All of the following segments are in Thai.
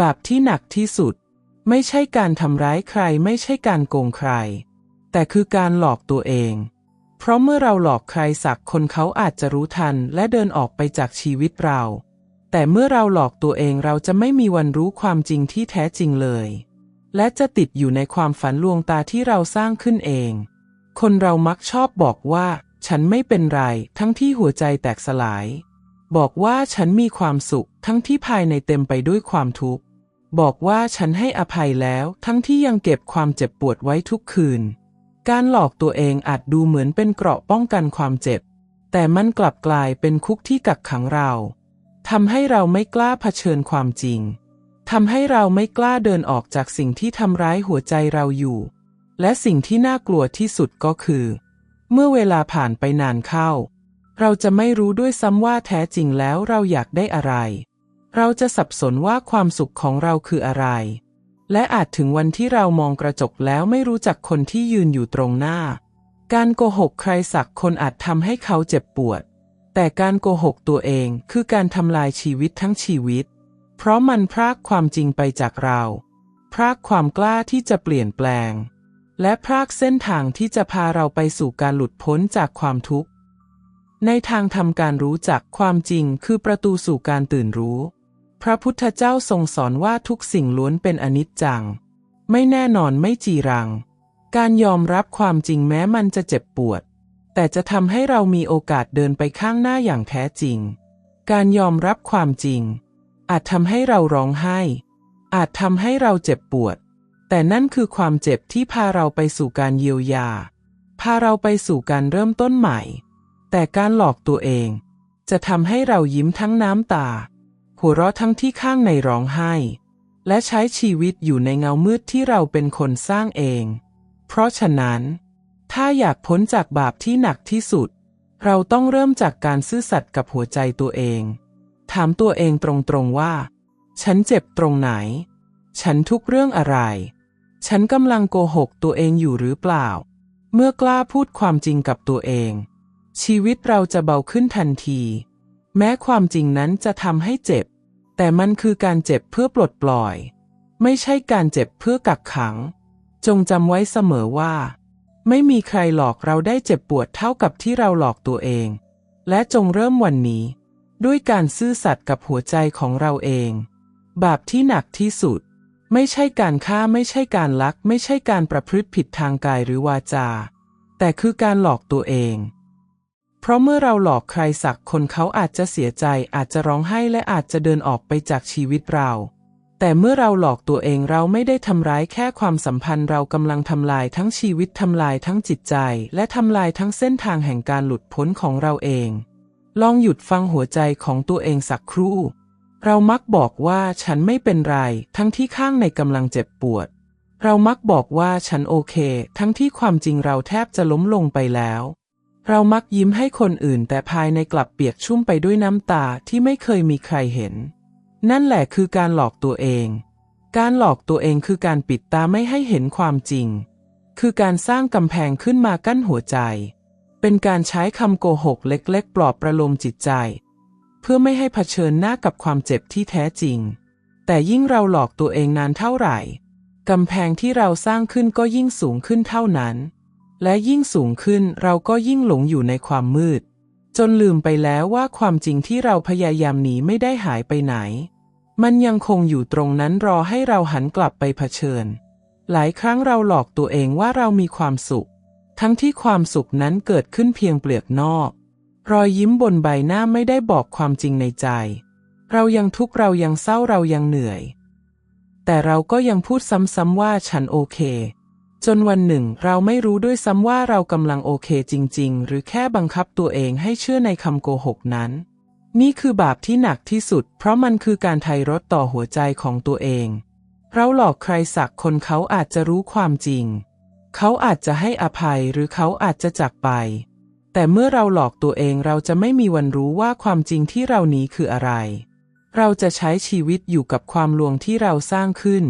บาปที่หนักที่สุด ไม่ใช่การทำร้ายใครไม่ใช่การโกงใคร แต่คือการหลอกตัวเอง เพราะเมื่อเราหลอกใครสักคนเขาอาจจะรู้ทันและเดินออกไปจากชีวิตเรา แต่เมื่อเราหลอกตัวเองเราจะไม่มีวันรู้ความจริงที่แท้จริงเลย และจะติดอยู่ในความฝันลวงตาที่เราสร้างขึ้นเอง คนเรามักชอบบอกว่า ฉันไม่เป็นไร ทั้งที่หัวใจแตกสลาย บอกว่าฉันมีความสุข ทั้งที่ภายในเต็มไปด้วยความทุกข์ บอกว่าฉันให้อภัยแล้ว ทั้งที่ยังเก็บความเจ็บปวดไว้ทุกคืน การหลอกตัวเองอาจดูเหมือนเป็นเกราะป้องกันความเจ็บ แต่มันกลับกลายเป็นคุกที่กักขังเราทำให้เราไม่กล้าเผชิญความจริงทำให้เราไม่กล้าเดินออกจากสิ่งที่ทำร้ายหัวใจเราอยู่ และสิ่งที่น่ากลัวที่สุดก็คือ เมื่อเวลาผ่านไปนานเข้า เราจะไม่รู้ด้วยซ้ำว่าแท้จริงแล้วเราอยากได้อะไร เราจะสับสนว่าความสุขของเราคืออะไร และอาจถึงวันที่เรามองกระจกแล้วไม่รู้จักคนที่ยืนอยู่ตรงหน้า การโกหกใครสักคนอาจทำให้เขาเจ็บปวด แต่การโกหกตัวเองคือการทำลายชีวิตทั้งชีวิต เพราะมันพรากความจริงไปจากเรา พรากความกล้าที่จะเปลี่ยนแปลง และพรากเส้นทางที่จะพาเราไปสู่การหลุดพ้นจากความทุกข์ ในทางทำการรู้จักความจริงคือประตูสู่การตื่นรู้ พระพุทธเจ้าทรงสอนว่าทุกสิ่งล้วนเป็นอนิจจัง ไม่แน่นอนไม่จีรัง การยอมรับความจริงแม้มันจะเจ็บปวด แต่จะทำให้เรามีโอกาสเดินไปข้างหน้าอย่างแท้จริง การยอมรับความจริง อาจทำให้เราร้องไห้ อาจทำให้เราเจ็บปวด แต่นั่นคือความเจ็บที่พาเราไปสู่การเยียวยา พาเราไปสู่การเริ่มต้นใหม่ แต่การหลอกตัวเอง จะทำให้เรายิ้มทั้งน้ำตา หัวเราะทั้งที่ข้างในร้องไห้ และใช้ชีวิตอยู่ในเงามืดที่เราเป็นคนสร้างเอง เพราะฉะนั้น ถ้าอยากพ้นจากบาปที่หนักที่สุด เราต้องเริ่มจากการซื่อสัตย์กับหัวใจตัวเอง ถามตัวเองตรงๆว่า ฉันเจ็บตรงไหน ฉันทุกเรื่องอะไร ฉันกำลังโกหกตัวเองอยู่หรือเปล่า เมื่อกล้าพูดความจริงกับตัวเอง ชีวิตเราจะเบาขึ้นทันที แม้ความจริงนั้นจะทำให้เจ็บ แต่มันคือการเจ็บเพื่อปลดปล่อย ไม่ใช่การเจ็บเพื่อกักขัง จงจำไว้เสมอว่า ไม่มีใครหลอกเราได้เจ็บปวดเท่ากับที่เราหลอกตัวเอง และจงเริ่มวันนี้ ด้วยการซื่อสัตย์กับหัวใจของเราเอง บาปที่หนักที่สุด ไม่ใช่การฆ่าไม่ใช่การลัก ไม่ใช่การประพฤติผิดทางกายหรือวาจา แต่คือการหลอกตัวเอง เพราะเมื่อเราหลอกใครสักคนเขาอาจจะเสียใจอาจจะร้องไห้และอาจจะเดินออกไปจากชีวิตเรา แต่เมื่อเราหลอกตัวเองเราไม่ได้ทำร้ายแค่ความสัมพันธ์เรากำลังทำลายทั้งชีวิตทำลายทั้งจิตใจ และทำลายทั้งเส้นทางแห่งการหลุดพ้นของเราเอง ลองหยุดฟังหัวใจของตัวเองสักครู่ เรามักบอกว่าฉันไม่เป็นไร ทั้งที่ข้างในกำลังเจ็บปวด เรามักบอกว่าฉันโอเค ทั้งที่ความจริงเราแทบจะล้มลงไปแล้ว เรามักยิ้มให้คนอื่น แต่ภายในกลับเปียกชุ่มไปด้วยน้ำตาที่ไม่เคยมีใครเห็น นั่นแหละคือการหลอกตัวเอง การหลอกตัวเองคือการปิดตาไม่ให้เห็นความจริง คือการสร้างกำแพงขึ้นมากั้นหัวใจ เป็นการใช้คำโกหกเล็ก ๆ ปลอบประโลมจิตใจ เพื่อไม่ให้เผชิญหน้ากับความเจ็บที่แท้จริง แต่ยิ่งเราหลอกตัวเองนานเท่าไหร่ กำแพงที่เราสร้างขึ้นก็ยิ่งสูงขึ้นเท่านั้น และยิ่งสูงขึ้นเราก็ยิ่งหลงอยู่ในความมืด จนลืมไปแล้วว่าความจริงที่เราพยายามหนีไม่ได้หายไปไหน มันยังคงอยู่ตรงนั้นรอให้เราหันกลับไปเผชิญ หลายครั้งเราหลอกตัวเองว่าเรามีความสุข ทั้งที่ความสุขนั้นเกิดขึ้นเพียงเปลือกนอก รอยยิ้มบนใบหน้าไม่ได้บอกความจริงในใจ เรายังทุกข์เรายังเศร้าเรายังเหนื่อย แต่เราก็ยังพูดซ้ำๆว่าฉันโอเค จนวันหนึ่งเราไม่รู้ด้วยซ้ำว่าเรากำลังโอเคจริง ๆ หรือแค่บังคับตัวเองให้เชื่อในคำโกหกนั้น นี่คือบาปที่หนักที่สุด เพราะมันคือการไทยรถต่อหัวใจของตัวเอง เราหลอกใครสักคนเขาอาจจะรู้ความจริง เขาอาจจะให้อภัยหรือเขาอาจจะจากไป แต่เมื่อเราหลอกตัวเองเราจะไม่มีวันรู้ว่าความจริงที่เราหนีคืออะไร เราจะใช้ชีวิตอยู่กับความลวงที่เราสร้างขึ้น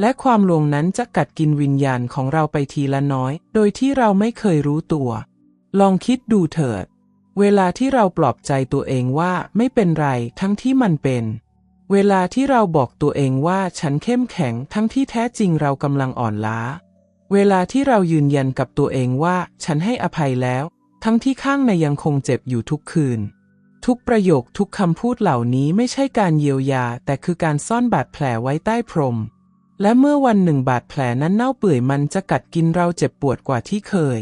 และความลวงนั้นจะกัดกินวิญญาณของเราไปทีละน้อย โดยที่เราไม่เคยรู้ตัว ลองคิดดูเถิด เวลาที่เราปลอบใจตัวเองว่าไม่เป็นไรทั้งที่มันเป็น เวลาที่เราบอกตัวเองว่าฉันเข้มแข็งทั้งที่แท้จริงเรากำลังอ่อนล้า เวลาที่เรายืนยันกับตัวเองว่าฉันให้อภัยแล้ว ทั้งที่ข้างในยังคงเจ็บอยู่ทุกคืน ทุกประโยคทุกคำพูดเหล่านี้ไม่ใช่การเยียวยา แต่คือการซ่อนบาดแผลไว้ใต้พรม และเมื่อวันหนึ่งบาดแผลนั้นเน่าเปื่อยมันจะกัดกินเราเจ็บปวดกว่าที่เคย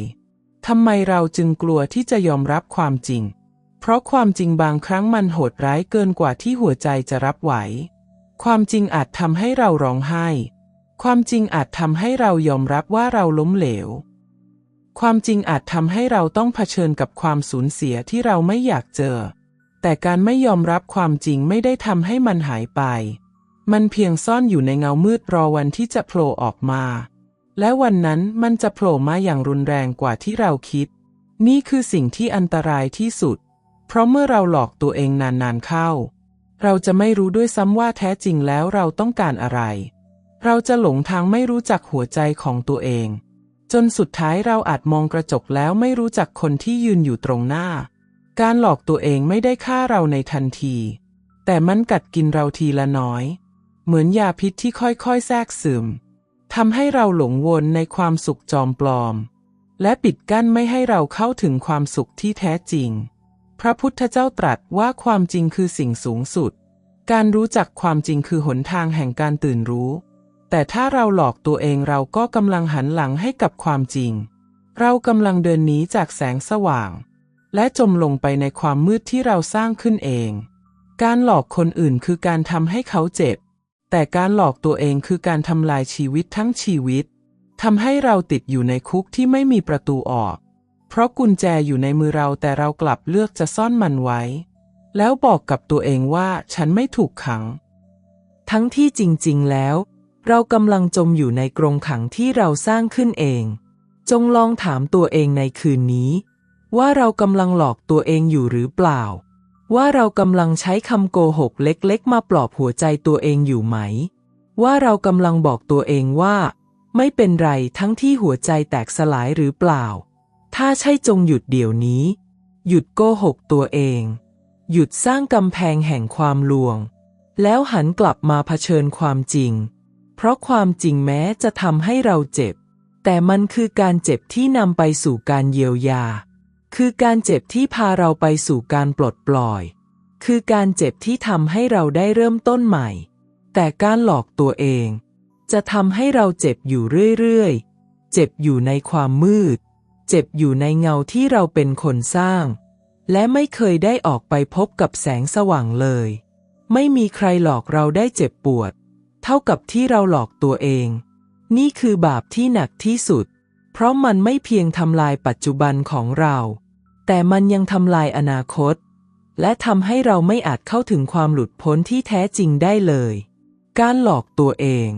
ทำไมเราจึงกลัวที่จะยอมรับความจริง เพราะความจริงบางครั้งมันโหดร้ายเกินกว่าที่หัวใจจะรับไหว ความจริงอาจทำให้เราร้องไห้ ความจริงอาจทำให้เรายอมรับว่าเราล้มเหลว ความจริงอาจทำให้เราต้องเผชิญกับความสูญเสียที่เราไม่อยากเจอ แต่การไม่ยอมรับความจริงไม่ได้ทำให้มันหายไป มันเพียงซ่อนอยู่ในเงามืดรอวันที่จะโผล่ออกมา และวันนั้นมันจะโผล่มาอย่างรุนแรงกว่าที่เราคิด นี่คือสิ่งที่อันตรายที่สุด เพราะเมื่อเราหลอกตัวเองนานๆเข้า เราจะไม่รู้ด้วยซ้ำว่าแท้จริงแล้วเราต้องการอะไร เราจะหลงทางไม่รู้จักหัวใจของตัวเอง จนสุดท้ายเราอาจมองกระจกแล้วไม่รู้จักคนที่ยืนอยู่ตรงหน้า การหลอกตัวเองไม่ได้ฆ่าเราในทันที แต่มันกัดกินเราทีละน้อย เหมือนยาพิษที่ค่อยๆแทรกซึมทำให้เราหลงวนในความสุขจอมปลอม และปิดกั้นไม่ให้เราเข้าถึงความสุขที่แท้จริง พระพุทธเจ้าตรัสว่าความจริงคือสิ่งสูงสุด การรู้จักความจริงคือหนทางแห่งการตื่นรู้ แต่ถ้าเราหลอกตัวเองเราก็กำลังหันหลังให้กับความจริง เรากำลังเดินหนีจากแสงสว่าง และจมลงไปในความมืดที่เราสร้างขึ้นเอง การหลอกคนอื่นคือการทำให้เขาเจ็บ แต่การหลอกตัวเองคือการทำลายชีวิตทั้งชีวิตทำให้เราติดอยู่ในคุกที่ไม่มีประตูออก เพราะกุญแจอยู่ในมือเราแต่เรากลับเลือกจะซ่อนมันไว้ แล้วบอกกับตัวเองว่าฉันไม่ถูกขัง ทั้งที่จริงๆ แล้ว เรากำลังจมอยู่ในกรงขังที่เราสร้างขึ้นเอง จงลองถามตัวเองในคืนนี้ ว่าเรากำลังหลอกตัวเองอยู่หรือเปล่า ว่าเรากำลังใช้คำโกหกเล็กๆ มาปลอบหัวใจตัวเองอยู่ไหม ว่าเรากำลังบอกตัวเองว่า ไม่เป็นไรทั้งที่หัวใจแตกสลายหรือเปล่า ถ้าใช่จงหยุดเดี๋ยวนี้ หยุดโกหกตัวเอง หยุดสร้างกำแพงแห่งความลวง แล้วหันกลับมาเผชิญความจริง เพราะความจริงแม้จะทำให้เราเจ็บ แต่มันคือการเจ็บที่นำไปสู่การเยียวยา คือการเจ็บที่พาเราไปสู่การปลดปล่อย คือการเจ็บที่ทำให้เราได้เริ่มต้นใหม่ แต่การหลอกตัวเอง จะทำให้เราเจ็บอยู่เรื่อยๆ เจ็บอยู่ในความมืด เจ็บอยู่ในเงาที่เราเป็นคนสร้าง และไม่เคยได้ออกไปพบกับแสงสว่างเลย ไม่มีใครหลอกเราได้เจ็บปวด เท่ากับที่เราหลอกตัวเอง นี่คือบาปที่หนักที่สุด เพราะมันไม่เพียงทำลายปัจจุบันของเรา แต่มันยังทำลายอนาคต และทำให้เราไม่อาจเข้าถึงความหลุดพ้นที่แท้จริงได้เลย การหลอกตัวเอง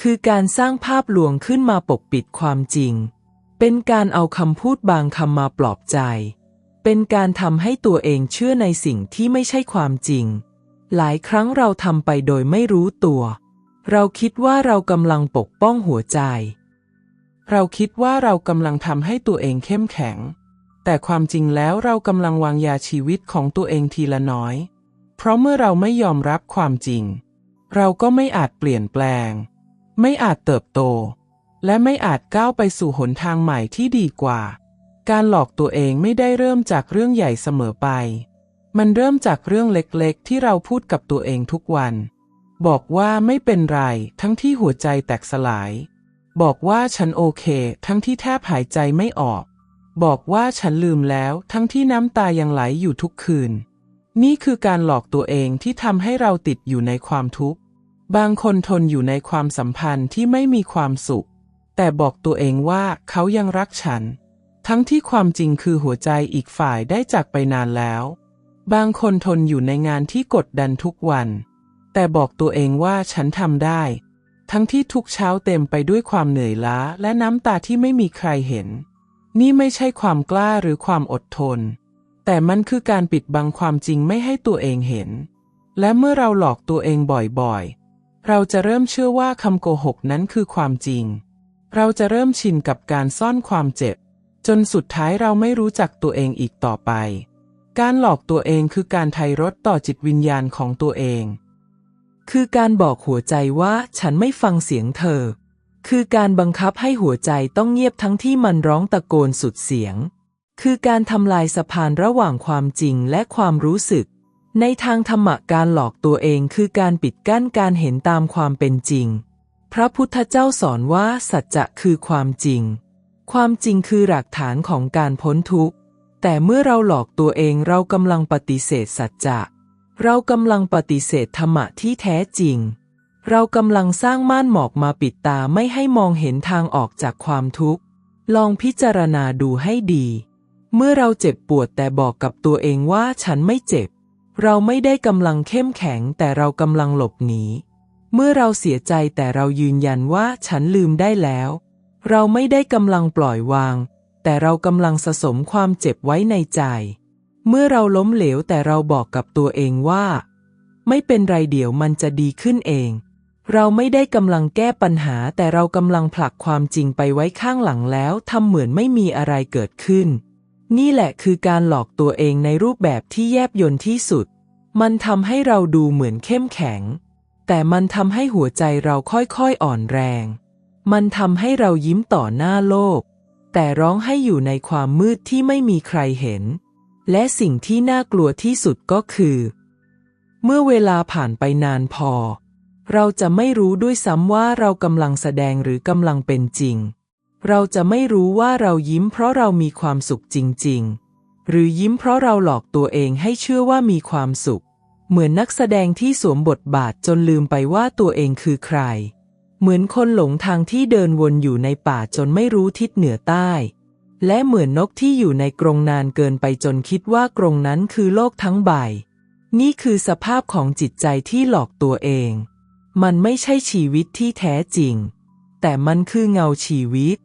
คือการสร้างภาพลวงขึ้นมาปกปิดความจริง เป็นการเอาคำพูดบางคำมาปลอบใจ เป็นการทำให้ตัวเองเชื่อในสิ่งที่ไม่ใช่ความจริง หลายครั้งเราทำไปโดยไม่รู้ตัว เราคิดว่าเรากำลังปกป้องหัวใจ เราคิดว่าเรากำลังทำให้ตัวเองเข้มแข็ง แต่ความจริงแล้วเรากำลังวางยาชีวิตของตัวเองทีละน้อย เพราะเมื่อเราไม่ยอมรับความจริง เราก็ไม่อาจเปลี่ยนแปลง ไม่อาจเติบโต และไม่อาจก้าวไปสู่หนทางใหม่ที่ดีกว่า การหลอกตัวเองไม่ได้เริ่มจากเรื่องใหญ่เสมอไป มันเริ่มจากเรื่องเล็กๆ ที่เราพูดกับตัวเองทุกวัน บอกว่าไม่เป็นไร ทั้งที่หัวใจแตกสลาย บอกว่าฉันโอเค ทั้งที่แทบหายใจไม่ออก บอกว่าฉันลืมแล้ว ทั้งที่น้ำตายังไหลอยู่ทุกคืน นี่คือการหลอกตัวเองที่ทำให้เราติดอยู่ในความทุกข์ บางคนทนอยู่ในความสัมพันธ์ที่ไม่มีความสุข แต่บอกตัวเองว่าเขายังรักฉัน ทั้งที่ความจริงคือหัวใจอีกฝ่ายได้จากไปนานแล้ว บางคนทนอยู่ในงานที่กดดันทุกวัน แต่บอกตัวเองว่าฉันทำได้ ทั้งที่ทุกเช้าเต็มไปด้วยความเหนื่อยล้าและน้ำตาที่ไม่มีใครเห็น นี่ไม่ใช่ความกล้าหรือความอดทน แต่มันคือการปิดบังความจริงไม่ให้ตัวเองเห็น และเมื่อเราหลอกตัวเองบ่อยๆ เราจะเริ่มเชื่อว่าคำโกหกนั้นคือความจริง เราจะเริ่มชินกับการซ่อนความเจ็บ จนสุดท้ายเราไม่รู้จักตัวเองอีกต่อไป การหลอกตัวเองคือการไทยรถต่อจิตวิญญาณของตัวเอง คือการบอกหัวใจว่าฉันไม่ฟังเสียงเธอ คือการบังคับให้หัวใจต้องเงียบทั้งที่มันร้องตะโกนสุดเสียง คือการทำลายสะพานระหว่างความจริงและความรู้สึก ในทางธรรมะการหลอกตัวเองคือการปิดกั้นการเห็นตามความเป็นจริง พระพุทธเจ้าสอนว่าสัจจะคือความจริง ความจริงคือหลักฐานของการพ้นทุกข์ แต่เมื่อเราหลอกตัวเองเรากำลังปฏิเสธสัจจะ เรากำลังปฏิเสธธรรมะที่แท้จริง เรากำลังสร้างม่านหมอกมาปิดตาไม่ให้มองเห็นทางออกจากความทุกข์ ลองพิจารณาดูให้ดี เมื่อเราเจ็บปวดแต่บอกกับตัวเองว่าฉันไม่เจ็บ เราไม่ได้กำลังเข้มแข็งแต่เรากำลังหลบหนี เมื่อเราเสียใจแต่เรายืนยันว่าฉันลืมได้แล้ว เราไม่ได้กำลังปล่อยวาง แต่เรากำลังสะสมความเจ็บไว้ในใจ เมื่อเราล้มเหลวแต่เราบอกกับตัวเองว่า ไม่เป็นไรเดี๋ยวมันจะดีขึ้นเอง เราไม่ได้กำลังแก้ปัญหาแต่เรากำลังผลักความจริงไปไว้ข้างหลังแล้วทำเหมือนไม่มีอะไรเกิดขึ้น นี่แหละคือการหลอกตัวเองในรูปแบบที่แยบยลที่สุด มันทำให้เราดูเหมือนเข้มแข็ง แต่มันทำให้หัวใจเราค่อยๆอ่อนแรง มันทำให้เรายิ้มต่อหน้าโลก แต่ร้องให้อยู่ในความมืดที่ไม่มีใครเห็น และสิ่งที่น่ากลัวที่สุดก็คือ เมื่อเวลาผ่านไปนานพอ เราจะไม่รู้ด้วยซ้ำว่าเรากำลังแสดงหรือกำลังเป็นจริง เราจะไม่รู้ว่าเรายิ้มเพราะเรามีความสุขจริง ๆ หรือยิ้มเพราะเราหลอกตัวเองให้เชื่อว่ามีความสุข เหมือนนักแสดงที่สวมบทบาทจนลืมไปว่าตัวเองคือใคร เหมือนคนหลงทางที่เดินวนอยู่ในป่าจนไม่รู้ทิศเหนือใต้ และเหมือนนกที่อยู่ในกรงนานเกินไปจนคิดว่ากรงนั้นคือโลกทั้งใบ นี่คือสภาพของจิตใจที่หลอกตัวเอง มันไม่ใช่ชีวิตที่แท้จริง แต่มันคือเงาชีวิต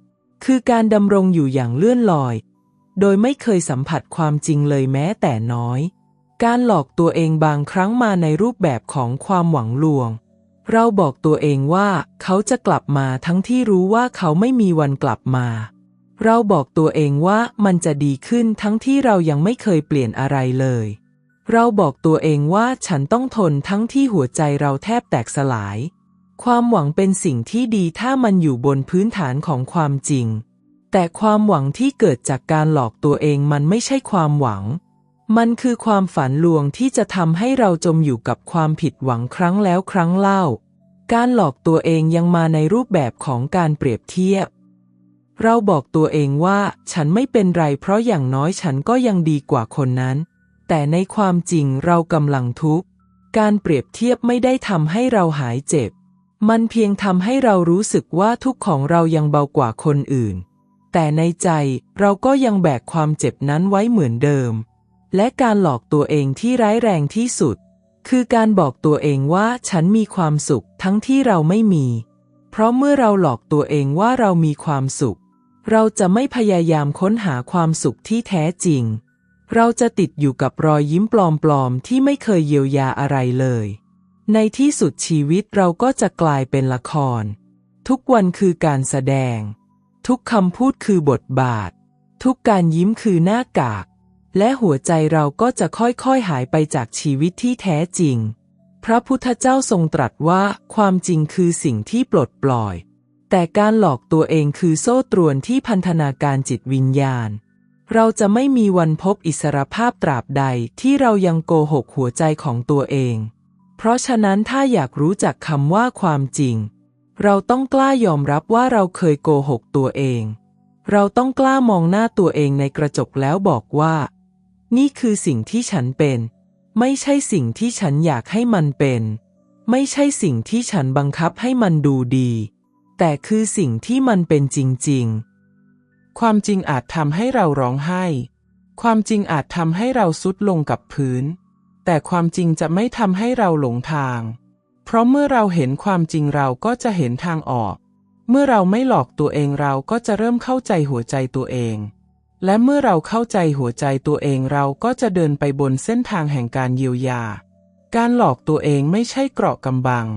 คือการดำรงอยู่อย่างเลื่อนลอย โดยไม่เคยสัมผัสความจริงเลยแม้แต่น้อย การหลอกตัวเองบางครั้งมาในรูปแบบของความหวังลวง เราบอกตัวเองว่าเขาจะกลับมาทั้งที่รู้ว่าเขาไม่มีวันกลับมา เราบอกตัวเองว่ามันจะดีขึ้นทั้งที่เรายังไม่เคยเปลี่ยนอะไรเลย เราบอกตัวเองว่าฉันต้องทนทั้งที่หัวใจเราแทบแตกสลาย ความหวังเป็นสิ่งที่ดีถ้ามันอยู่บนพื้นฐานของความจริง แต่ความหวังที่เกิดจากการหลอกตัวเองมันไม่ใช่ความหวัง มันคือความฝันลวงที่จะทำให้เราจมอยู่กับความผิดหวังครั้งแล้วครั้งเล่า การหลอกตัวเองยังมาในรูปแบบของการเปรียบเทียบ เราบอกตัวเองว่าฉันไม่เป็นไรเพราะอย่างน้อยฉันก็ยังดีกว่าคนนั้น แต่ในความจริงเรากำลังทุกข์ การเปรียบเทียบไม่ได้ทำให้เราหายเจ็บ มันเพียงทำให้เรารู้สึกว่าทุกข์ของเรายังเบากว่าคนอื่น แต่ในใจเราก็ยังแบกความเจ็บนั้นไว้เหมือนเดิม และการหลอกตัวเองที่ร้ายแรงที่สุด คือการบอกตัวเองว่าฉันมีความสุขทั้งที่เราไม่มี เพราะเมื่อเราหลอกตัวเองว่าเรามีความสุข เราจะไม่พยายามค้นหาความสุขที่แท้จริง เราจะติดอยู่กับรอยยิ้มปลอมๆ ที่ไม่เคยเยียวยาอะไรเลย ในที่สุดชีวิตเราก็จะกลายเป็นละคร ทุกวันคือการแสดง ทุกคำพูดคือบทบาท ทุกการยิ้มคือหน้ากาก และหัวใจเราก็จะค่อยๆหายไปจากชีวิตที่แท้จริง พระพุทธเจ้าทรงตรัสว่าความจริงคือสิ่งที่ปลดปล่อย แต่การหลอกตัวเองคือโซ่ตรวนที่พันธนาการจิตวิญญาณ เราจะไม่มีวันพบอิสรภาพตราบใดที่เรายังโกหกหัวใจของตัวเอง เพราะฉะนั้นถ้าอยากรู้จักคำว่าความจริง เราต้องกล้ายอมรับว่าเราเคยโกหกตัวเอง เราต้องกล้ามองหน้าตัวเองในกระจกแล้วบอกว่า นี่คือสิ่งที่ฉันเป็น ไม่ใช่สิ่งที่ฉันอยากให้มันเป็น ไม่ใช่สิ่งที่ฉันบังคับให้มันดูดี แต่คือสิ่งที่มันเป็นจริง ๆ ความจริงอาจทำให้เราร้องไห้ ความจริงอาจทำให้เราซุดลงกับพื้น แต่ความจริงจะไม่ทำให้เราหลงทาง เพราะเมื่อเราเห็นความจริงเราก็จะเห็นทางออก เมื่อเราไม่หลอกตัวเองเราก็จะเริ่มเข้าใจหัวใจตัวเอง และเมื่อเราเข้าใจหัวใจตัวเองเราก็จะเดินไปบนเส้นทางแห่งการเยียวยา การหลอกตัวเองไม่ใช่เกราะกำบัง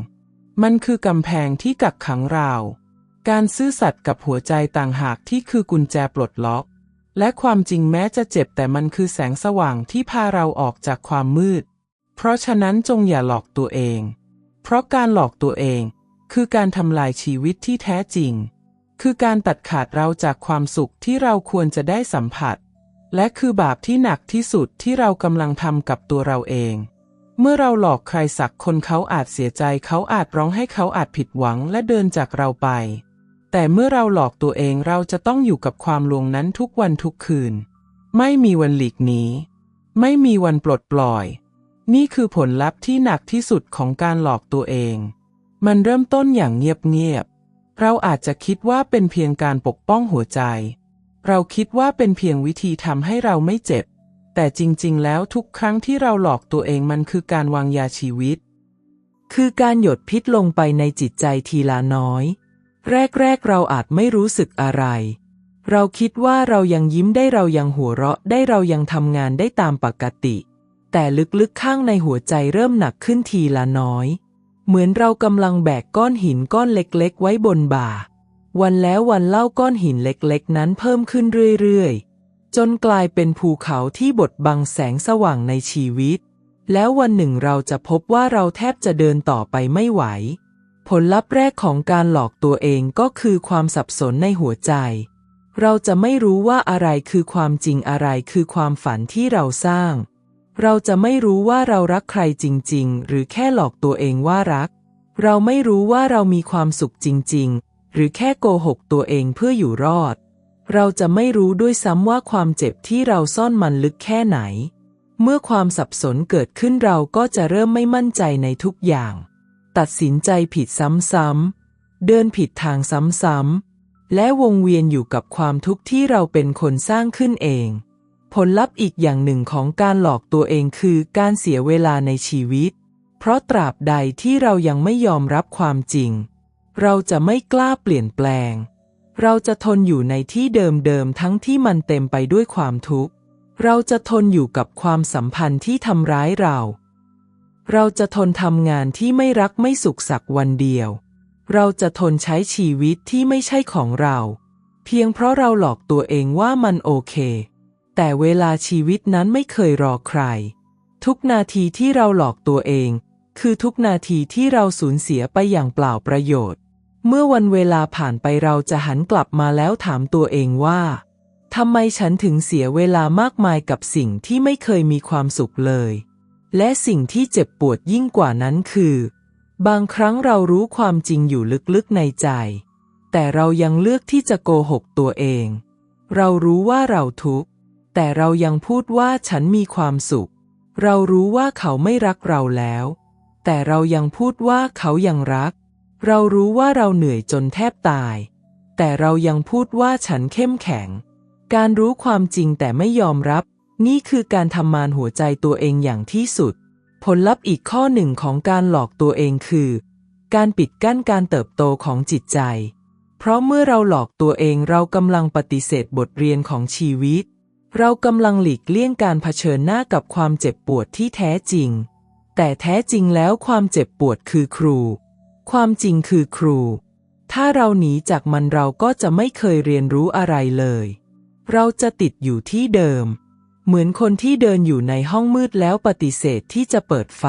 มันคือกำแพงที่กักขังเรา การซื่อสัตย์กับหัวใจต่างหากที่คือกุญแจปลดล็อก และความจริงแม้จะเจ็บแต่มันคือแสงสว่างที่พาเราออกจากความมืด เพราะฉะนั้นจงอย่าหลอกตัวเอง เพราะการหลอกตัวเอง คือการทำลายชีวิตที่แท้จริง คือการตัดขาดเราจากความสุขที่เราควรจะได้สัมผัส และคือบาปที่หนักที่สุดที่เรากำลังทำกับตัวเราเอง เมื่อเราหลอกใครสักคนเขาอาจเสียใจเขาอาจร้องให้เขาอาจผิดหวังและเดินจากเราไป แต่เมื่อเราหลอกตัวเองเราจะต้องอยู่กับความลวงนั้นทุกวันทุกคืน ไม่มีวันหลีกหนีไม่มีวันปลดปล่อย นี่คือผลลัพธ์ที่หนักที่สุดของการหลอกตัวเอง มันเริ่มต้นอย่างเงียบๆเราอาจจะคิดว่าเป็นเพียงการปกป้องหัวใจ เราคิดว่าเป็นเพียงวิธีทำให้เราไม่เจ็บ แต่จริงๆ แล้วทุกครั้งที่เราหลอกตัวเองมันคือการวางยาชีวิต คือการหยดพิษลงไปในจิตใจทีละน้อย แรกๆ เราอาจไม่รู้สึกอะไร เราคิดว่าเรายังยิ้มได้เรายังหัวเราะได้เรายังทำงานได้ตามปกติ แต่ลึกๆ ข้างในหัวใจเริ่มหนักขึ้นทีละน้อย เหมือนเรากำลังแบกก้อนหินก้อนเล็กๆ ไว้บนบ่า วันแล้ววันเล่าก้อนหินเล็กๆ นั้นเพิ่มขึ้นเรื่อยๆ จนกลายเป็นภูเขาที่บดบังแสงสว่างในชีวิต แล้ววันหนึ่งเราจะพบว่าเราแทบจะเดินต่อไปไม่ไหว ผลลัพธ์แรกของการหลอกตัวเองก็คือความสับสนในหัวใจ เราจะไม่รู้ว่าอะไรคือความจริงอะไรคือความฝันที่เราสร้าง เราจะไม่รู้ว่าเรารักใครจริง ๆ หรือแค่หลอกตัวเองว่ารัก เราไม่รู้ว่าเรามีความสุขจริง ๆ หรือแค่โกหกตัวเองเพื่ออยู่รอด เราจะไม่รู้ด้วยซ้ำว่าความเจ็บที่เราซ่อนมันลึกแค่ไหน เมื่อความสับสนเกิดขึ้นเราก็จะเริ่มไม่มั่นใจในทุกอย่าง ตัดสินใจผิดซ้ำๆ เดินผิดทางซ้ำๆ และวงเวียนอยู่กับความทุกข์ที่เราเป็นคนสร้างขึ้นเอง ผลลัพธ์อีกอย่างหนึ่งของการหลอกตัวเองคือการเสียเวลาในชีวิต เพราะตราบใดที่เรายังไม่ยอมรับความจริง เราจะไม่กล้าเปลี่ยนแปลง เราจะทนอยู่ในที่เดิมๆทั้งที่มันเต็มไปด้วยความทุกข์ เราจะทนอยู่กับความสัมพันธ์ที่ทำร้ายเรา เราจะทนทำงานที่ไม่รักไม่สุขสักวันเดียว เราจะทนใช้ชีวิตที่ไม่ใช่ของเรา เพียงเพราะเราหลอกตัวเองว่ามันโอเค แต่เวลาชีวิตนั้นไม่เคยรอใคร ทุกนาทีที่เราหลอกตัวเอง คือทุกนาทีที่เราสูญเสียไปอย่างเปล่าประโยชน์ เมื่อวันเวลาผ่านไปเราจะหันกลับมาแล้วถามตัวเองว่าทำไมฉันถึงเสียเวลามากมายกับสิ่งที่ไม่เคยมีความสุขเลย และสิ่งที่เจ็บปวดยิ่งกว่านั้นคือ บางครั้งเรารู้ความจริงอยู่ลึกๆในใจ แต่เรายังเลือกที่จะโกหกตัวเอง เรารู้ว่าเราทุกข์ แต่เรายังพูดว่าฉันมีความสุข เรารู้ว่าเขาไม่รักเราแล้ว แต่เรายังพูดว่าเขายังรัก เรารู้ว่าเราเหนื่อยจนแทบตาย แต่เรายังพูดว่าฉันเข้มแข็ง การรู้ความจริงแต่ไม่ยอมรับ นี่คือการทำมานหัวใจตัวเองอย่างที่สุด ผลลัพธ์อีกข้อหนึ่งของการหลอกตัวเองคือ การปิดกั้นการเติบโตของจิตใจ เพราะเมื่อเราหลอกตัวเองเรากำลังปฏิเสธบทเรียนของชีวิต เรากำลังหลีกเลี่ยงการเผชิญหน้ากับความเจ็บปวดที่แท้จริง แต่แท้จริงแล้วความเจ็บปวดคือครู ความจริงคือครู ถ้าเราหนีจากมันเราก็จะไม่เคยเรียนรู้อะไรเลย เราจะติดอยู่ที่เดิม เหมือนคนที่เดินอยู่ในห้องมืดแล้วปฏิเสธที่จะเปิดไฟ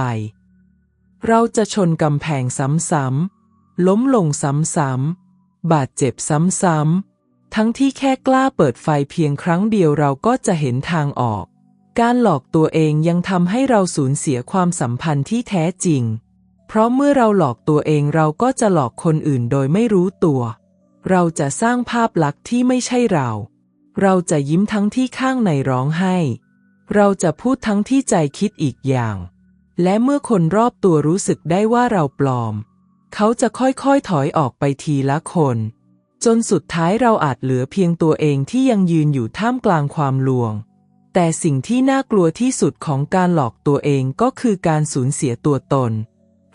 เราจะชนกำแพงซ้ำๆล้มลงซ้ำๆบาดเจ็บซ้ำๆทั้งที่แค่กล้าเปิดไฟเพียงครั้งเดียวเราก็จะเห็นทางออก การหลอกตัวเองยังทำให้เราสูญเสียความสัมพันธ์ที่แท้จริง เพราะเมื่อเราหลอกตัวเองเราก็จะหลอกคนอื่นโดยไม่รู้ตัว เราจะสร้างภาพลักษณ์ที่ไม่ใช่เรา เราจะยิ้มทั้งที่ข้างในร้องไห้ เราจะพูดทั้งที่ใจคิดอีกอย่าง และเมื่อคนรอบตัวรู้สึกได้ว่าเราปลอม เขาจะค่อยๆถอยออกไปทีละคน จนสุดท้ายเราอาจเหลือเพียงตัวเองที่ยังยืนอยู่ท่ามกลางความลวง แต่สิ่งที่น่ากลัวที่สุดของการหลอกตัวเองก็คือการสูญเสียตัวตน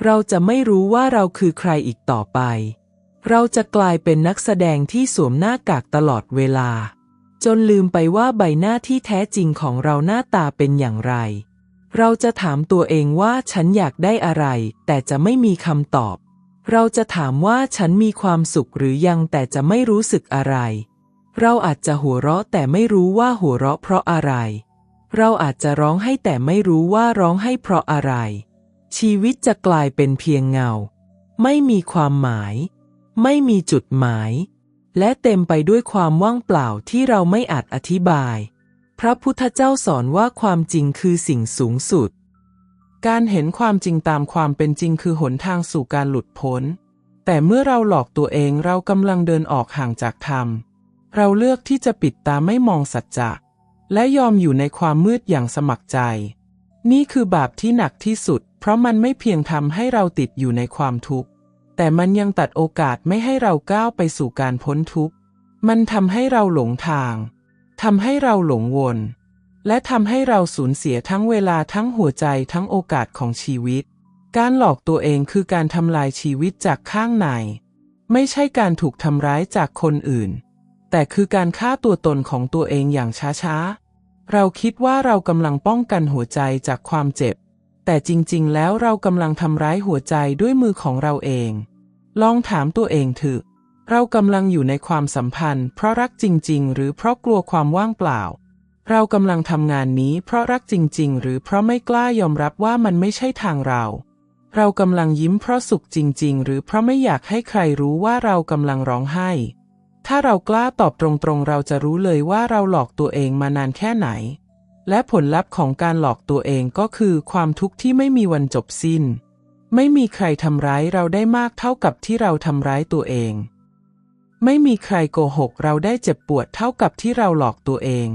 เราจะไม่รู้ว่าเราคือใครอีกต่อไป เราจะกลายเป็นนักแสดงที่สวมหน้ากากตลอดเวลา จนลืมไปว่าใบหน้าที่แท้จริงของเราหน้าตาเป็นอย่างไร เราจะถามตัวเองว่าฉันอยากได้อะไร แต่จะไม่มีคำตอบ เราจะถามว่าฉันมีความสุขหรือยังแต่จะไม่รู้สึกอะไร เราอาจจะหัวเราะแต่ไม่รู้ว่าหัวเราะเพราะอะไร เราอาจจะร้องให้แต่ไม่รู้ว่าร้องให้เพราะอะไร ชีวิตจะกลายเป็นเพียงเงา ไม่มีความหมาย ไม่มีจุดหมาย และเต็มไปด้วยความว่างเปล่าที่เราไม่อาจอธิบาย พระพุทธเจ้าสอนว่าความจริงคือสิ่งสูงสุด การเห็นความจริงตามความเป็นจริงคือหนทางสู่การหลุดพ้น แต่เมื่อเราหลอกตัวเองเรากำลังเดินออกห่างจากธรรม เราเลือกที่จะปิดตาไม่มองสัจจะ และยอมอยู่ในความมืดอย่างสมัครใจ นี่คือบาปที่หนักที่สุด เพราะมันไม่เพียงทำให้เราติดอยู่ในความทุกข์ แต่มันยังตัดโอกาสไม่ให้เราก้าวไปสู่การพ้นทุกข์ มันทำให้เราหลงทาง ทำให้เราหลงวน และทำให้เราสูญเสียทั้งเวลาทั้งหัวใจทั้งโอกาสของชีวิต การหลอกตัวเองคือการทำลายชีวิตจากข้างใน ไม่ใช่การถูกทำร้ายจากคนอื่น แต่คือการฆ่าตัวตนของตัวเองอย่างช้าๆ เราคิดว่าเรากำลังป้องกันหัวใจจากความเจ็บ แต่จริงๆ แล้วเรากำลังทำร้ายหัวใจด้วยมือของเราเอง ลองถามตัวเองเถอะ เรากำลังอยู่ในความสัมพันธ์ เพราะรักจริง ๆ หรือเพราะกลัวความว่างเปล่า เรากำลังทำงานนี้เพราะรักจริง ๆ หรือเพราะไม่กล้ายอมรับว่ามันไม่ใช่ทางเรา เรากำลังยิ้มเพราะสุขจริง ๆ หรือเพราะไม่อยากให้ใครรู้ว่าเรากำลังร้องไห้ ถ้าเรากล้าตอบตรงๆ เราจะรู้เลยว่าเราหลอกตัวเองมานานแค่ไหน และผลลัพธ์ของการหลอกตัวเองก็คือความทุกข์ที่ไม่มีวันจบสิ้น ไม่มีใครทำร้ายเราได้มากเท่ากับที่เราทำร้ายตัวเอง ไม่มีใครโกหกเราได้เจ็บปวดเท่ากับที่เราหลอกตัวเอง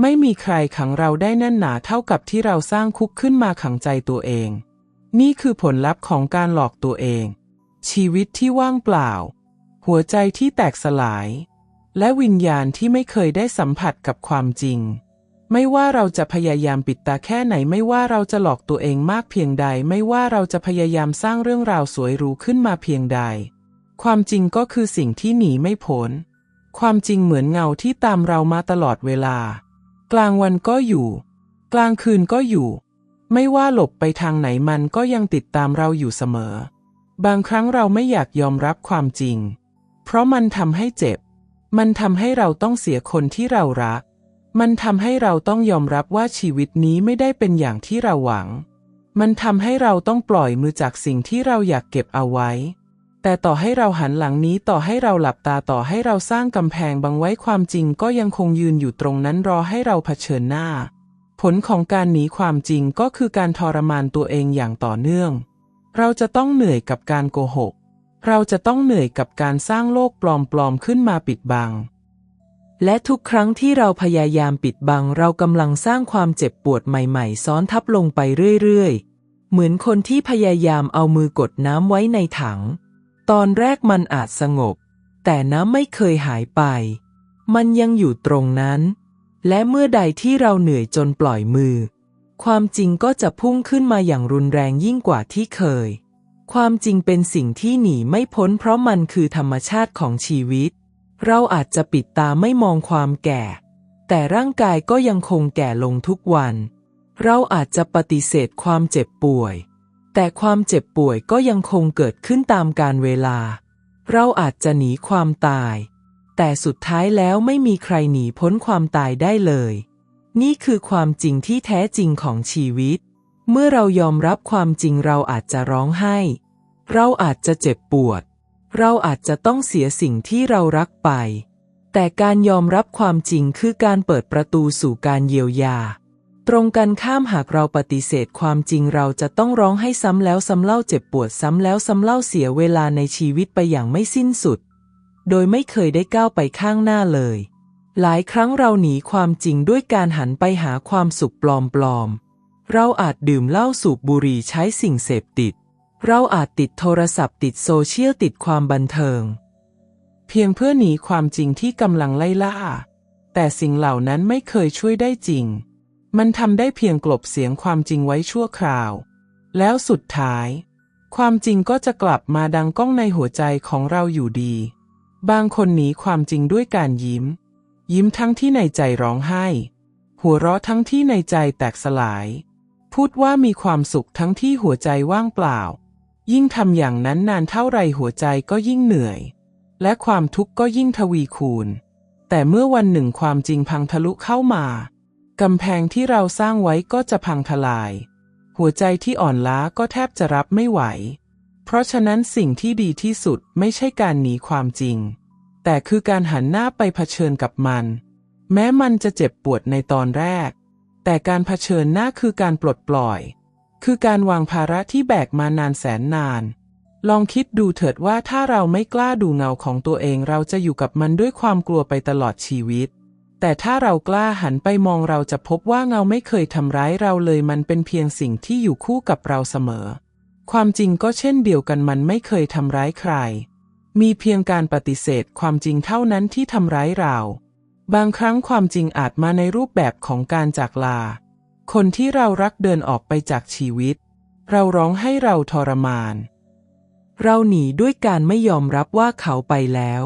ไม่มีใครขังเราได้แน่นหนาเท่ากับที่เราสร้างคุกขึ้นมาขังใจตัวเอง นี่คือผลลัพธ์ของการหลอกตัวเอง ชีวิตที่ว่างเปล่า หัวใจที่แตกสลาย และวิญญาณที่ไม่เคยได้สัมผัสกับความจริง ไม่ว่าเราจะพยายามปิดตาแค่ไหนไม่ว่าเราจะหลอกตัวเองมากเพียงใด ไม่ว่าเราจะพยายามสร้างเรื่องราวสวยหรูขึ้นมาเพียงใด ความจริงก็คือสิ่งที่หนีไม่พ้นความจริงเหมือนเงาที่ตามเรามาตลอดเวลา กลางวันก็อยู่ กลางคืนก็อยู่ ไม่ว่าหลบไปทางไหนมันก็ยังติดตามเราอยู่เสมอ บางครั้งเราไม่อยากยอมรับความจริง เพราะมันทำให้เจ็บ มันทำให้เราต้องเสียคนที่เรารัก มันทำให้เราต้องยอมรับว่าชีวิตนี้ไม่ได้เป็นอย่างที่เราหวัง มันทำให้เราต้องปล่อยมือจากสิ่งที่เราอยากเก็บเอาไว้ แต่ต่อให้เราหันหลังนี้ต่อให้เราหลับตาต่อให้เราสร้างกำแพงบังไว้ความจริงก็ยังคงยืนอยู่ตรงนั้นรอให้เราเผชิญหน้า ผลของการหนีความจริงก็คือการทรมานตัวเองอย่างต่อเนื่อง เราจะต้องเหนื่อยกับการโกหก เราจะต้องเหนื่อยกับการสร้างโลกปลอมๆขึ้นมาปิดบัง และทุกครั้งที่เราพยายามปิดบังเรากำลังสร้างความเจ็บปวดใหม่ๆ ซ้อนทับลงไปเรื่อยๆ เหมือนคนที่พยายามเอามือกดน้ำไว้ในถัง ตอนแรกมันอาจสงบ แต่น้ำไม่เคยหายไป มันยังอยู่ตรงนั้น และเมื่อใดที่เราเหนื่อยจนปล่อยมือ ความจริงก็จะพุ่งขึ้นมาอย่างรุนแรงยิ่งกว่าที่เคย ความจริงเป็นสิ่งที่หนีไม่พ้นเพราะมันคือธรรมชาติของชีวิต เราอาจจะปิดตาไม่มองความแก่ แต่ร่างกายก็ยังคงแก่ลงทุกวัน เราอาจจะปฏิเสธความเจ็บป่วย แต่ความเจ็บป่วยก็ยังคงเกิดขึ้นตามกาลเวลา เราอาจจะหนีความตาย แต่สุดท้ายแล้วไม่มีใครหนีพ้นความตายได้เลย นี่คือความจริงที่แท้จริงของชีวิต เมื่อเรายอมรับความจริงเราอาจจะร้องไห้ เราอาจจะเจ็บปวด เราอาจจะต้องเสียสิ่งที่เรารักไป แต่การยอมรับความจริงคือการเปิดประตูสู่การเยียวยา ตรงกันข้ามหากเราปฏิเสธความจริงเราจะต้องร้องให้ซ้ำแล้วซ้ำเล่าเจ็บปวดซ้ำแล้วซ้ำเล่าเสียเวลาในชีวิตไปอย่างไม่สิ้นสุด โดยไม่เคยได้ก้าวไปข้างหน้าเลย หลายครั้งเราหนีความจริงด้วยการหันไปหาความสุขปลอมๆเราอาจดื่มเหล้าสูบบุหรี่ใช้สิ่งเสพติด เราอาจติดโทรศัพท์ติดโซเชียลติดความบันเทิง เพียงเพื่อหนีความจริงที่กำลังไล่ล่า แต่สิ่งเหล่านั้นไม่เคยช่วยได้จริง มันทำได้เพียงกลบเสียงความจริงไว้ชั่วคราว แล้วสุดท้าย ความจริงก็จะกลับมาดังก้องในหัวใจของเราอยู่ดี บางคนหนีความจริงด้วยการยิ้ม ยิ้มทั้งที่ในใจร้องไห้ หัวเราะทั้งที่ในใจแตกสลาย พูดว่ามีความสุขทั้งที่หัวใจว่างเปล่า ยิ่งทำอย่างนั้นนานเท่าไรหัวใจก็ยิ่งเหนื่อย และความทุกข์ก็ยิ่งทวีคูณ แต่เมื่อวันหนึ่งความจริงพังทะลุเข้ามากำแพงที่เราสร้างไว้ก็จะพังทลาย หัวใจที่อ่อนล้าก็แทบจะรับไม่ไหว เพราะฉะนั้นสิ่งที่ดีที่สุดไม่ใช่การหนีความจริง แต่คือการหันหน้าไปเผชิญกับมัน แม้มันจะเจ็บปวดในตอนแรก แต่การเผชิญหน้าคือการปลดปล่อย คือการวางภาระที่แบกมานานแสนนาน ลองคิดดูเถิดว่าถ้าเราไม่กล้าดูเงาของตัวเองเราจะอยู่กับมันด้วยความกลัวไปตลอดชีวิต แต่ถ้าเรากล้าหันไปมองเราจะพบว่าเงาไม่เคยทำร้ายเราเลยมันเป็นเพียงสิ่งที่อยู่คู่กับเราเสมอ ความจริงก็เช่นเดียวกันมันไม่เคยทำร้ายใคร มีเพียงการปฏิเสธความจริงเท่านั้นที่ทำร้ายเรา บางครั้งความจริงอาจมาในรูปแบบของการจากลา คนที่เรารักเดินออกไปจากชีวิต เราร้องให้เราทรมาน เราหนีด้วยการไม่ยอมรับว่าเขาไปแล้ว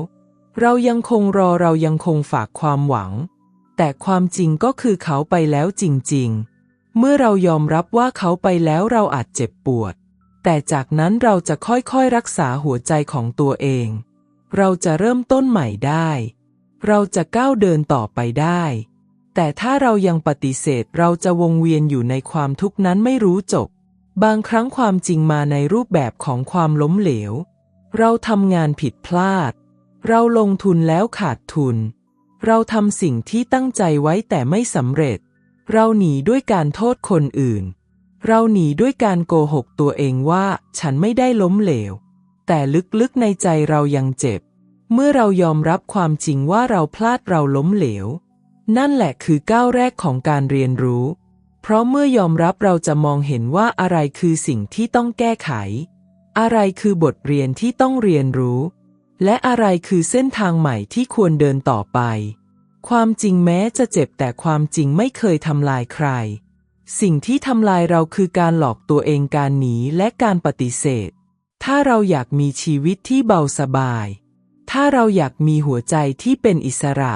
เรายังคงรอเรายังคงฝากความหวัง แต่ความจริงก็คือเขาไปแล้วจริง ๆ เมื่อเรายอมรับว่าเขาไปแล้วเราอาจเจ็บปวด แต่จากนั้นเราจะค่อยๆรักษาหัวใจของตัวเอง เราจะเริ่มต้นใหม่ได้ เราจะก้าวเดินต่อไปได้ แต่ถ้าเรายังปฏิเสธเราจะวงเวียนอยู่ในความทุกข์นั้นไม่รู้จบ บางครั้งความจริงมาในรูปแบบของความล้มเหลว เราทำงานผิดพลาด เราลงทุนแล้วขาดทุน เราทำสิ่งที่ตั้งใจไว้แต่ไม่สำเร็จ เราหนีด้วยการโทษคนอื่น เราหนีด้วยการโกหกตัวเองว่าฉันไม่ได้ล้มเหลว แต่ลึกๆในใจเรายังเจ็บ เมื่อเรายอมรับความจริงว่าเราพลาดเราล้มเหลว นั่นแหละคือก้าวแรกของการเรียนรู้ เพราะเมื่อยอมรับเราจะมองเห็นว่าอะไรคือสิ่งที่ต้องแก้ไข อะไรคือบทเรียนที่ต้องเรียนรู้ และอะไรคือเส้นทางใหม่ที่ควรเดินต่อไป ความจริงแม้จะเจ็บแต่ความจริงไม่เคยทำลายใคร สิ่งที่ทำลายเราคือการหลอกตัวเองการหนีและการปฏิเสธ ถ้าเราอยากมีชีวิตที่เบาสบาย ถ้าเราอยากมีหัวใจที่เป็นอิสระ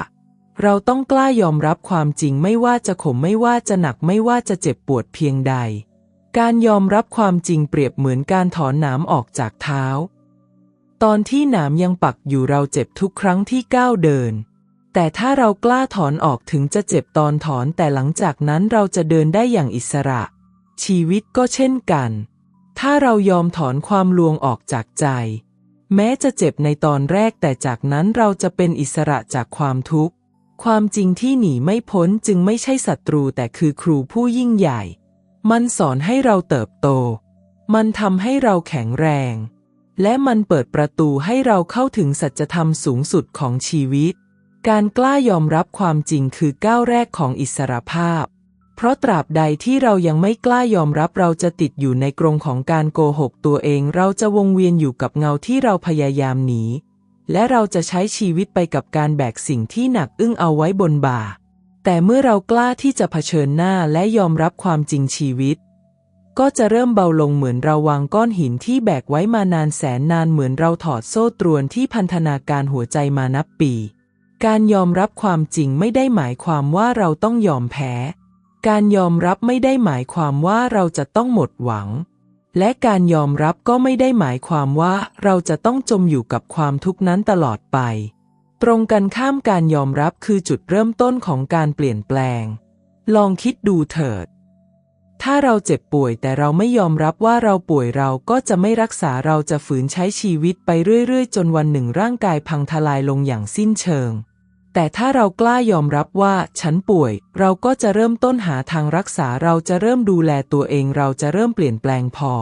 เราต้องกล้ายอมรับความจริงไม่ว่าจะขมไม่ว่าจะหนักไม่ว่าจะเจ็บปวดเพียงใด การยอมรับความจริงเปรียบเหมือนการถอนหนามออกจากเท้า ตอนที่หนามยังปักอยู่เราเจ็บทุกครั้งที่ก้าวเดิน แต่ถ้าเรากล้าถอนออกถึงจะเจ็บตอนถอนแต่หลังจากนั้นเราจะเดินได้อย่างอิสระ ชีวิตก็เช่นกัน ถ้าเรายอมถอนความลวงออกจากใจ แม้จะเจ็บในตอนแรกแต่จากนั้นเราจะเป็นอิสระจากความทุกข์ ความจริงที่หนีไม่พ้นจึงไม่ใช่ศัตรูแต่คือครูผู้ยิ่งใหญ่ มันสอนให้เราเติบโต มันทำให้เราแข็งแรง และมันเปิดประตูให้เราเข้าถึงสัจธรรมสูงสุดของชีวิต การกล้ายอมรับความจริงคือก้าวแรกของอิสรภาพ เพราะตราบใดที่เรายังไม่กล้ายอมรับเราจะติดอยู่ในกรงของการโกหกตัวเอง เราจะวงเวียนอยู่กับเงาที่เราพยายามหนี และเราจะใช้ชีวิตไปกับการแบกสิ่งที่หนักอึ้งเอาไว้บนบ่า แต่เมื่อเรากล้าที่จะเผชิญหน้าและยอมรับความจริงชีวิต ก็จะเริ่มเบาลงเหมือนเราวางก้อนหินที่แบกไว้มานานแสนนานเหมือนเราถอดโซ่ตรวนที่พันธนาการหัวใจมานับปี การยอมรับความจริงไม่ได้หมายความว่าเราต้องยอมแพ้ การยอมรับไม่ได้หมายความว่าเราจะต้องหมดหวัง และการยอมรับก็ไม่ได้หมายความว่าเราจะต้องจมอยู่กับความทุกข์นั้นตลอดไป ตรงกันข้ามการยอมรับคือจุดเริ่มต้นของการเปลี่ยนแปลง ลองคิดดูเถิด ถ้าเราเจ็บป่วยแต่เราไม่ยอมรับว่าเราป่วยเราก็จะไม่รักษาเราจะฝืนใช้ชีวิตไปเรื่อยๆ จนวันหนึ่งร่างกายพังทลายลงอย่างสิ้นเชิง แต่ถ้าเรากล้ายอมรับว่าฉันป่วย เราก็จะเริ่มต้นหาทางรักษาเราจะเริ่มดูแลตัวเองเราจะเริ่มเปลี่ยนแปลงพอ